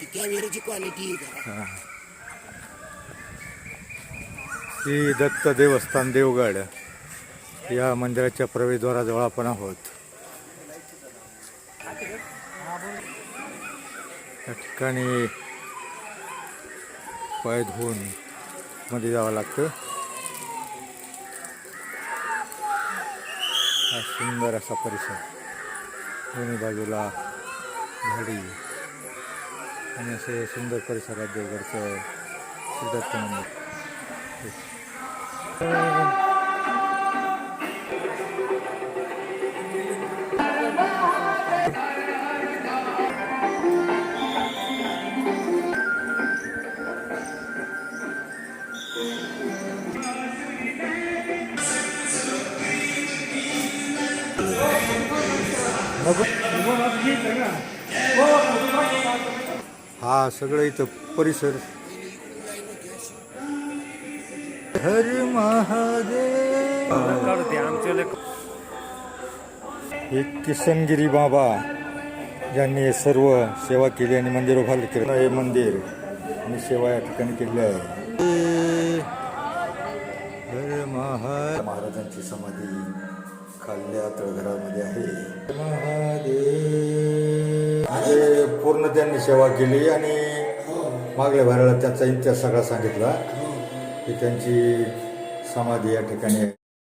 ती कॅमेऱ्याची क्वालिटी ही. दत्त देवस्थान देवगड. या मंदिराच्या प्रवेशद्वाराजवळ आपण आहोत. या ठिकाणी पाय धुवून मध्ये जावं लागतं. हा सुंदर असा परिसर. दोन्ही बाजूला झाडी. आणि असे सुंदर परिसरात देवगडचं सिद्धार्थ मंदिर हा सगळं इथं परिसर. हर महादेव. हे किसनगिरी बाबा ज्यांनी हे सर्व सेवा केली आणि मंदिर उभारलं केलं. हे मंदिर आणि सेवा या ठिकाणी केली आहे. हर महा महाराजांची समाधी खाल्ल्या तळघरामध्ये आहे. पूर्ण त्यांनी सेवा केली आणि मागल्या भराला त्याचा इतिहास सगळा सांगितला की त्यांची समाधी या ठिकाणी आहे.